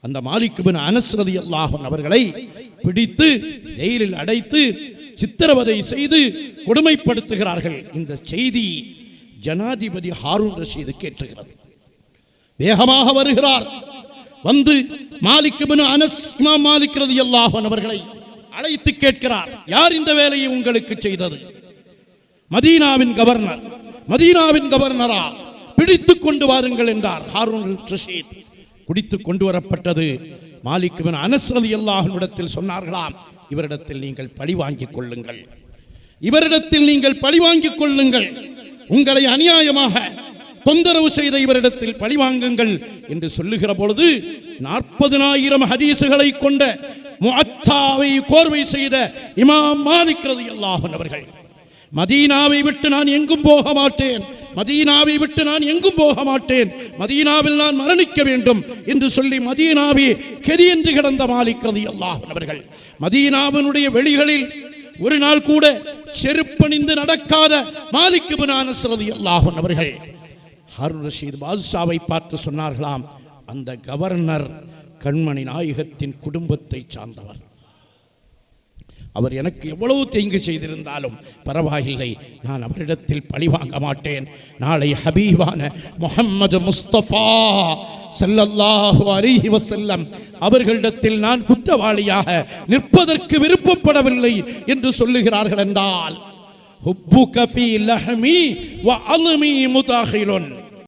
அந்த மாலிக்குபின் அனஸ் ரதி அல்லாஹன் அவர்களை பிடித்து ஜெயிலில் அடைத்து சித்திரவதை செய்து கொடுமைப்படுத்துகிறார்கள். இந்த செய்தி ஜனாதிபதி ஹாரூன் ரஷீது கேட்டுகிறது. வேகமாக வருகிறார். வந்து மாலிக்குபின் அனஸ் இமாம் மாலிக் ரலியல்லாஹு அவர்களை அழைத்து கேட்கிறார். யார் இந்த வேலையை உங்களுக்கு செய்தது? மதீனாவின் கவர்னர். மதீனாவின் கவர்னரா? பிடித்துக் கொண்டு வாருங்கள் என்றார் ஹாரூன் ரஷீத். குடித்து கொண்டு வரப்பட்டது மாலிக்குவன் பின் அல்லாஹனிடத்தில் சொன்னார்களாம் இவரிடத்தில் நீங்கள் பழி வாங்கிக் கொள்ளுங்கள். இவரிடத்தில் நீங்கள் பழி வாங்கிக் கொள்ளுங்கள். உங்களை அநியாயமாக தொந்தரவு செய்த இவரிடத்தில் பழி வாங்குங்கள் என்று சொல்லுகிற பொழுது நாற்பதினாயிரம் ஹதீசுகளை கொண்ட முஅத்தாவை கோர்வை செய்த இமாம் மாலிக் அல்லாஹன் அவர்கள் மதீனாவை விட்டு நான் எங்கும் போக மாட்டேன். மதீனாவை விட்டு நான் எங்கும் போக மாட்டேன். மதீனாவில் நான் மரணிக்க வேண்டும் என்று சொல்லி மதீனாவே கெரியென்று கிடந்த மாலிக் அல்லாஹ் அவர்கள். மதீனாவினுடைய வெளிகளில் ஒரு நாள் கூட செருப்பணிந்து நடக்காத மாலிக் இப்னு அனஸ் அவர்கள். ஹாரூன் ரஷீத் பாதுஷாவை பார்த்து சொன்னார்களாம் அந்த கவர்னர் கண்மணி நாயகத்தின் குடும்பத்தை சார்ந்தவர். அவர் எனக்கு எவ்வளவு தீங்கு செய்திருந்தாலும் பரவாயில்லை. நான் அவரிடத்தில் பழி வாங்க மாட்டேன். நாளை ஹபீபான முஹம்மது முஸ்தபா செல்லல்லாஹு அலைஹி செல்லம் அவர்களிடத்தில் நான் குற்றவாளியாக நிற்பதற்கு விருப்பப்படவில்லை என்று சொல்லுகிறார்கள் என்றால் ஹுப்பு கஃபி லஹ்மி வ அலுமி முதாகிலுன்